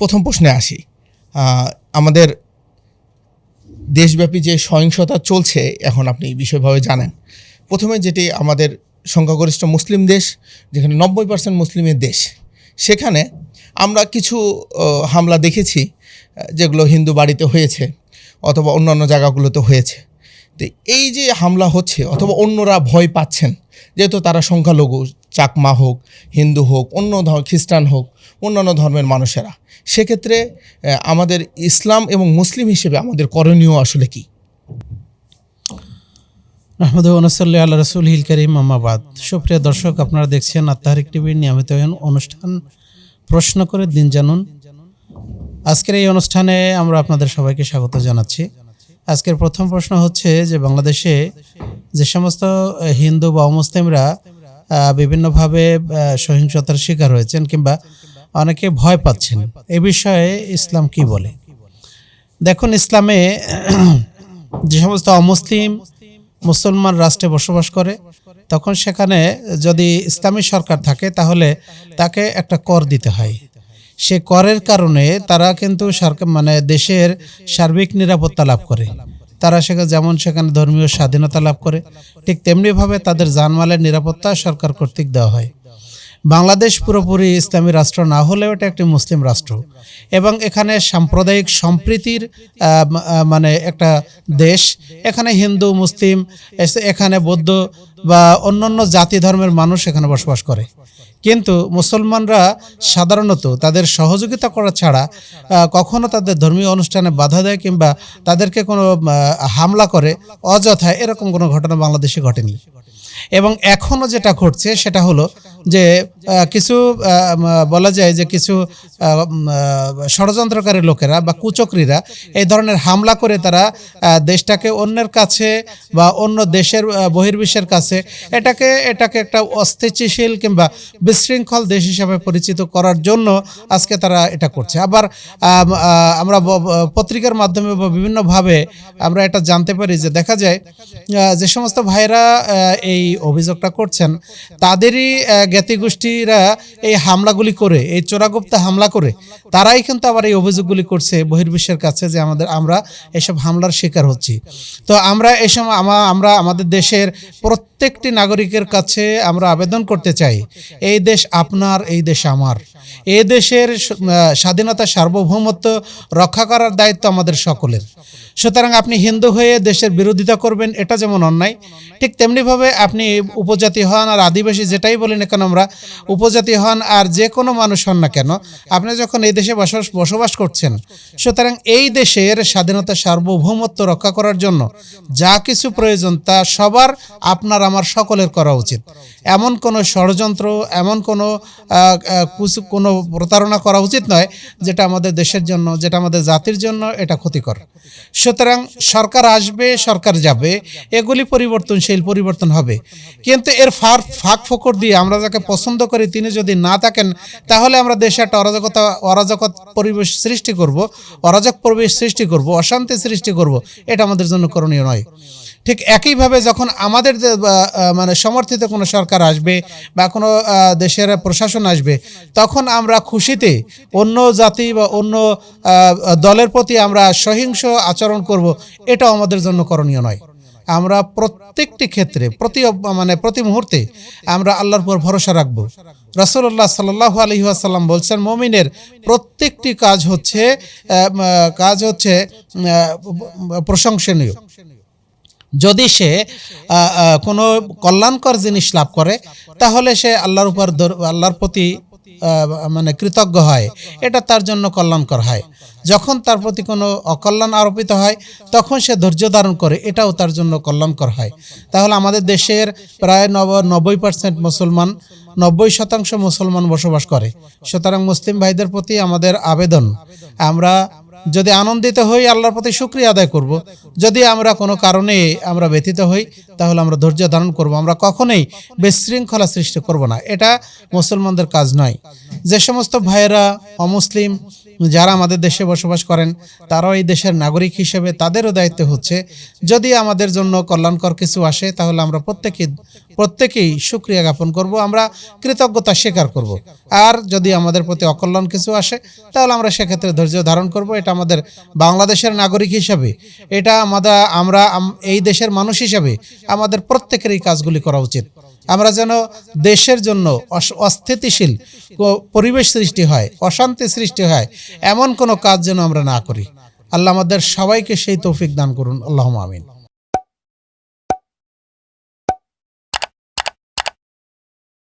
প্রথম প্রশ্নে আসি। আমাদের দেশব্যাপী যে সহিংসতা চলছে, এখন আপনি বিষয়ভাবে জানেন। প্রথমে যেটি আমাদের সংখ্যাগরিষ্ঠ মুসলিম দেশ, যেখানে নব্বই পার্সেন্ট মুসলিমের দেশ, সেখানে আমরা কিছু হামলা দেখেছি, যেগুলো হিন্দু বাড়িতে হয়েছে, অথবা অন্যান্য জায়গাগুলোতে হয়েছে। তো এই যে হামলা হচ্ছে, অথবা অন্যরা ভয় পাচ্ছেন, যেহেতু তারা সংখ্যালঘু, চাকমা হোক, হিন্দু হোক, অন্য ধর্ম খ্রিস্টান হোক অন্যান্য ধর্মের মানুষেরা। সেক্ষেত্রে আমাদের ইসলাম এবং মুসলিম হিসেবে আমাদের করণীয় আসলে কি? রহমদ অনুসল্লি আল্লাহ রসুল হিল করিম মামাবাদ সুপ্রিয় দর্শক, আপনারা দেখছেন আত্মাহারিক টিভির নিয়মিত অনুষ্ঠান। প্রশ্ন করে দিন জানুন। আজকের এই অনুষ্ঠানে আমরা আপনাদের সবাইকে স্বাগত জানাচ্ছি। আজকের প্রথম প্রশ্ন হচ্ছে যে, বাংলাদেশে যে সমস্ত হিন্দু বা মুসলিমরা বিভিন্নভাবে সহিংসতার শিকার হয়েছেন কিংবা অনেকে ভয় পাচ্ছেন। এ বিষয়ে ইসলাম কি বলে? দেখুন, ইসলামে যে সমস্ত অমুসলিম, মুসলমান রাষ্ট্রে বসবাস করে, তখন সেখানে যদি ইসলামী সরকার থাকে, তাহলে তাকে একটা কর দিতে হয়। সে করের কারণে তারা কিন্তু সরকার মানে দেশের সার্বিক নিরাপত্তা লাভ করে। তারা সেখানে, যেমন সেখানে ধর্মীয় স্বাধীনতা লাভ করে, ঠিক তেমনিভাবে তাদের জানমালের নিরাপত্তা সরকার কর্তৃক দেওয়া হয়। বাংলাদেশ পুরোপুরি ইসলামী রাষ্ট্র না হলেও এটা একটি মুসলিম রাষ্ট্র। এবং এখানে সাম্প্রদায়িক সম্প্রীতির মানে একটা দেশ। এখানে হিন্দু, মুসলিম এখানে বৌদ্ধ বা অন্যান্য জাতি ধর্মের মানুষ এখানে বসবাস করে। কিন্তু মুসলমানরা সাধারণত তাদের সহযোগিতা করা ছাড়া কখনো তাদের ধর্মীয় অনুষ্ঠানে বাধা দেয় কিংবা তাদেরকে কোনো হামলা করে, অযথা এরকম কোনো ঘটনা বাংলাদেশে ঘটেনি। এবং এখনও যেটা ঘটছে সেটা হলো যে কিছু বলা যায় যে কিছু ষড়যন্ত্রকারী লোকেরা বা কুচক্রীরা এই ধরনের হামলা করে তারা দেশটাকে অন্যের কাছে বা অন্য দেশের বহির্বিশ্বের কাছে এটাকে এটাকে একটা অস্থিতিশীল কিংবা বিশৃঙ্খল দেশ হিসাবে পরিচিত করার জন্য আজকে তারা এটা করছে। আবার আমরা পত্রিকার মাধ্যমে বা বিভিন্নভাবে আমরা এটা জানতে পারি যে দেখা যায় যে সমস্ত ভাইরা এই অভিযোগটা করছেন, তাদেরই আহ, জ্ঞাতিগোষ্ঠীরা এই হামলাগুলি করে এই চোরাগুপ্তা হামলা করে তারাই কিন্তু আবার এই অভিযোগগুলি করছে বহির্বিশ্বের কাছে যে আমাদের আমরা এসব হামলার শিকার হচ্ছি। তো আমরা এই সময় আমা- আমরা আমাদের দেশের প্রত্যেকটি নাগরিকের কাছে আমরা আবেদন করতে চাই এই দেশ আপনার এই দেশ আমার। এই দেশের স্বাধীনতা সার্বভৌমত্ব রক্ষা করার দায়িত্ব আমাদের সকলের। সুতরাং আপনি হিন্দু হয়ে দেশের বিরোধিতা করবেন এটা যেমন অন্যায় ঠিক তেমনিভাবে আপনি উপজাতি হন আর আদিবাসী যেটাই বলি না কেন আমরা উপজাতি হন আর যে কোনো মানুষ হন না কেন আপনি যখন এই দেশে বসবাস বসবাস করছেন সুতরাং এই দেশের স্বাধীনতা সার্বভৌমত্ব রক্ষা করার জন্য যা কিছু প্রয়োজন তা সবার আপনার আমার সকলের করা উচিত। এমন কোনো ষড়যন্ত্র এমন কোনো আহ, কোনো প্রতারণা করা উচিত নয় যেটা আমাদের দেশের জন্য যেটা আমাদের জাতির জন্য এটা ক্ষতিকর। সুতরাং সরকার আসবে, সরকার যাবে, এগুলি পরিবর্তনশীল পরিবর্তন হবে। কিন্তু এর ফার ফাঁক ফোকর দিয়ে আমরা যাকে পছন্দ করি, তিনি যদি না থাকেন, তাহলে আমরা দেশে একটা অরাজকতা অরাজক পরিবেশ সৃষ্টি করব, অরাজক পরিবেশ সৃষ্টি করব, অশান্তি সৃষ্টি করব, এটা আমাদের জন্য করণীয় নয়। ঠিক একইভাবে যখন আমাদের মানে সমর্থিত কোনো সরকার আসবে বা কোনো দেশের প্রশাসন আসবে, তখন আমরা খুশিতে অন্য জাতি বা অন্য দলের প্রতি আমরা সহিংস আচরণ করব এটা আমাদের জন্য করণীয় নয়। আমরা প্রত্যেকটি ক্ষেত্রে, প্রতি মানে প্রতি মুহূর্তে আমরা আল্লাহর উপর ভরসা রাখব। রসুল্লাহ সাল্লাহ আলহি আসাল্লাম বলছেন, মমিনের প্রত্যেকটি কাজ হচ্ছে কাজ হচ্ছে প্রশংসনীয়। যদি সে কোনো কল্যাণকর জিনিস লাভ করে, তাহলে সে আল্লাহর উপর আল্লাহর প্রতি মানে কৃতজ্ঞ হয়। এটা তার জন্য কল্যাণকর হয়। যখন তার প্রতি কোনো অকল্যাণ আরোপিত হয়, তখন সে ধৈর্য ধারণ করে, এটাও তার জন্য কল্যাণকর হয়। তাহলে আমাদের দেশের প্রায় নব, নব্বই পার্সেন্ট মুসলমান, নব্বই শতাংশ মুসলমান বসবাস করে। সুতরাং মুসলিম ভাইদের প্রতি আমাদের আবেদন। আমরা যদি আনন্দিত হই, আল্লাহর প্রতি শুক্রিয়া আদায় করব। যদি আমরা কোনো কারণে আমরা ব্যথিত হই, তাহলে আমরা ধৈর্য ধারণ করব। আমরা কখনোই বিশৃঙ্খলা সৃষ্টি করব না। এটা মুসলমানদের কাজ নয়। যে সমস্ত ভাইয়েরা অমুসলিম যারা আমাদের দেশে বসবাস করেন, তারাও এই দেশের নাগরিক হিসেবে তাদেরও দায়িত্ব হচ্ছে। যদি আমাদের জন্য কল্যাণকর কিছু আসে, তাহলে আমরা প্রত্যেকে, প্রত্যেকেই সুক্রিয়া জ্ঞাপন করব, আমরা কৃতজ্ঞতা স্বীকার করব। আর যদি আমাদের প্রতি অকল্যাণ কিছু আসে, তাহলে আমরা সেক্ষেত্রে ধৈর্য ধারণ করব, এটা আমাদের বাংলাদেশের নাগরিক হিসাবে। এটা আমাদের, আমরা এই দেশের মানুষ হিসাবে আমাদের প্রত্যেকের এই কাজগুলি করা উচিত। আমরা যেন দেশের জন্য অস- অস্থিতিশীল পরিবেশ সৃষ্টি হয়, অশান্তি সৃষ্টি হয়, এমন কোনো কাজ যেন আমরা না করি। আল্লাহ আমাদের সবাইকে সেই তৌফিক দান করুন। আল্লাহ আমিন।